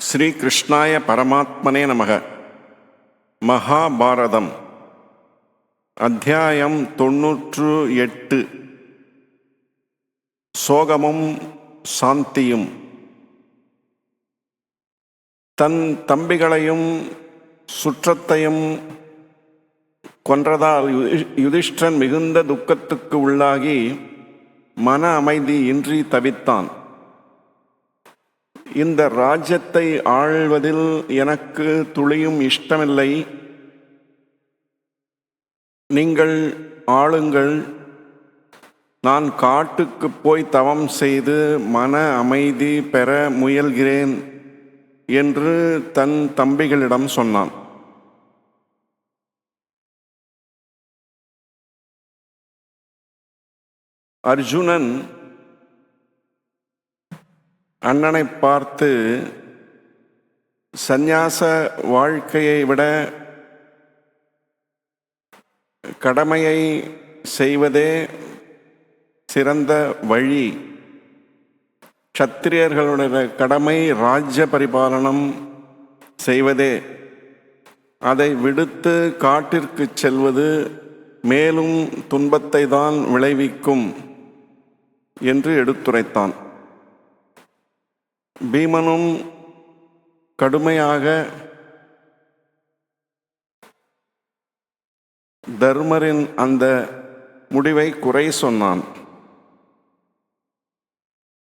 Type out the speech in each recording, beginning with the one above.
ஸ்ரீ கிருஷ்ணாய பரமாத்மனே நமக. மகாபாரதம். அத்தியாயம் தொன்னூற்று எட்டு. சோகமும் சாந்தியும். தன் தம்பிகளையும் சுற்றத்தையும் கொன்றதால் யுதிஷ்டன் மிகுந்த துக்கத்துக்கு உள்ளாகி மன அமைதி இன்றி தவித்தான். இந்த ராஜ்யத்தை ஆழ்வதில் எனக்கு துளியும் இஷ்டமில்லை. நீங்கள் ஆளுங்கள். நான் காட்டுக்கு போய் தவம் செய்து மன அமைதி பெற முயல்கிறேன் என்று தன் தம்பிகளிடம் சொன்னான். அர்ஜுனன் அண்ணனை பார்த்து சந்நியாச வாழ்க்கையை விட கடமையை செய்வதே சிறந்த வழி. சத்திரியர்களுடைய கடமை ராஜ்ய பரிபாலனம் செய்வதே. அதை விடுத்து காட்டிற்கு செல்வது மேலும் துன்பத்தை தான் விளைவிக்கும் என்று எடுத்துரைத்தான். பீமனும் கடுமையாக தர்மரின் அந்த முடிவை குறை சொன்னான்.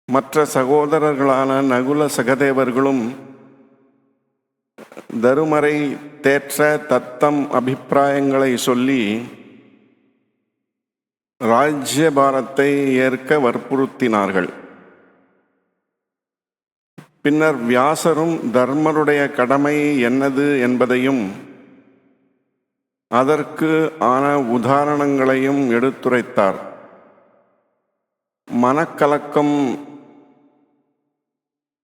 மற்ற சகோதரர்களான நகுல சகதேவர்களும் தருமரை தேற்ற தத்தம் அபிப்பிராயங்களை சொல்லி ராஜ்யபாரத்தை ஏற்க வற்புறுத்தினார்கள். பின்னர் வியாசரும் தர்மருடைய கடமை என்னது என்பதையும் அதற்கு ஆன உதாரணங்களையும் எடுத்துரைத்தார். மனக்கலக்கம்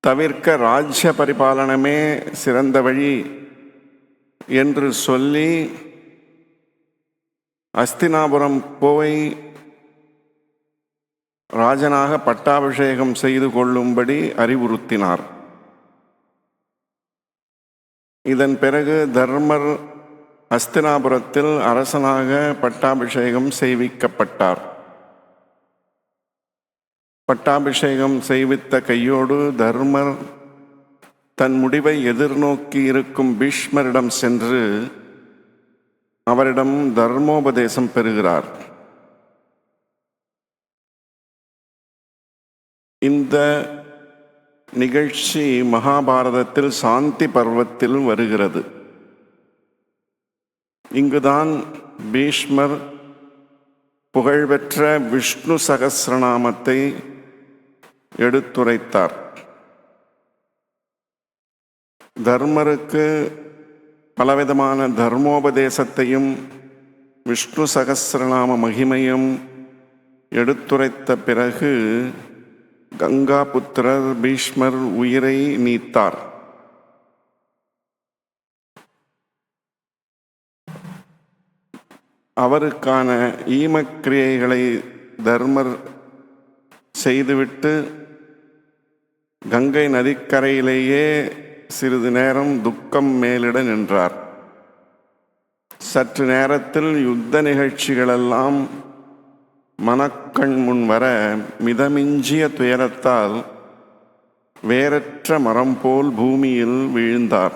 தவிர்க்க ராஜ்ய பரிபாலனமே சிறந்த வழி என்று சொல்லி அஸ்தினாபுரம் போய் ராஜனாக பட்டாபிஷேகம் செய்து கொள்ளும்படி அறிவுறுத்தினார். இதன் பிறகு தர்மர் அஸ்தினாபுரத்தில் அரசனாக பட்டாபிஷேகம் செய்விக்கப்பட்டார். பட்டாபிஷேகம் செய்வித்த கையோடு தர்மர் தன் முடிவை எதிர்நோக்கி இருக்கும் பீஷ்மரிடம் சென்று அவரிடம் தர்மோபதேசம் பெறுகிறார். இந்த நிகழ்ச்சி மகாபாரதத்தில் சாந்தி பர்வத்தில் வருகிறது. இங்குதான் பீஷ்மர் புகழ்பெற்ற விஷ்ணு சகசிரநாமத்தை எடுத்துரைத்தார். தர்மருக்கு பலவிதமான தர்மோபதேசத்தையும் விஷ்ணு சகசிரநாம மகிமையும் எடுத்துரைத்த பிறகு கங்கா புத்திரர் பீஷ்மர் உயிரை நீத்தார். அவருக்கான ஈமக்கிரியைகளை தர்மர் செய்துவிட்டு கங்கை நதிக்கரையிலேயே சிறிது நேரம் துக்கம் மேலிட நின்றார். சற்று நேரத்தில் யுத்த நிகழ்ச்சிகளெல்லாம் மனக்கண் முன் வர மிதமிஞ்சிய துயரத்தால் வேறற்ற மரம் போல் பூமியில் விழுந்தார்.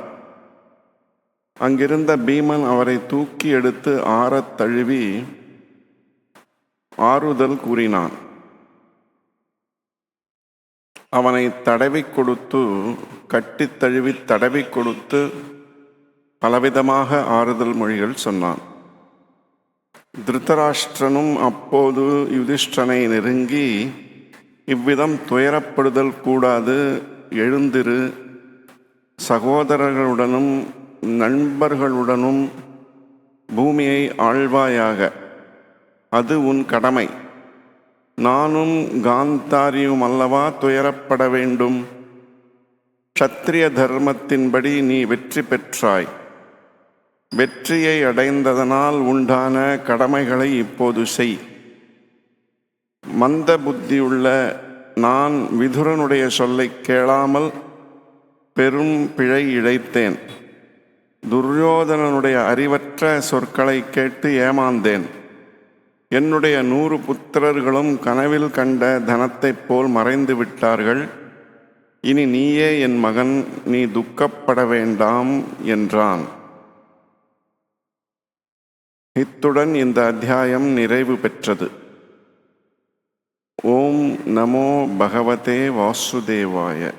அங்கிருந்த பீமன் அவரை தூக்கி எடுத்து ஆறத் தழுவி ஆறுதல் கூறினான். அவனை தடவி கொடுத்து கட்டித் தழுவி தடவி கொடுத்து பலவிதமாக ஆறுதல் மொழிகள் சொன்னான். திருத்தராஷ்டிரனும் அப்போது யுதிஷ்டனை நெருங்கி இவ்விதம் துயரப்படுதல் கூடாது எழுந்திரு. சகோதரர்களுடனும் நண்பர்களுடனும் பூமியை ஆழ்வாயாக அது உன் கடமை. நானும் காந்தாரியும் அல்லவா துயரப்பட வேண்டும். க்ஷத்திரிய தர்மத்தின்படி நீ வெற்றி பெற்றாய். வெற்றியை அடைந்ததனால் உண்டான கடமைகளை இப்போது செய். மந்த புத்தியுள்ள நான் விதுரனுடைய சொல்லை கேளாமல் பெரும் பிழை இழைத்தேன். துரியோதனனுடைய அறிவற்ற சொற்களை கேட்டு ஏமாந்தேன். என்னுடைய நூறு புத்திரர்களும் கனவில் கண்ட தனத்தைப் போல் மறைந்து விட்டார்கள். இனி நீயே என் மகன் நீ துக்கப்பட வேண்டாம் என்றான். இத்துடன் இந்த அத்தியாயம் நிறைவு பெற்றது. ஓம் நமோ பகவதே வாசுதேவாய.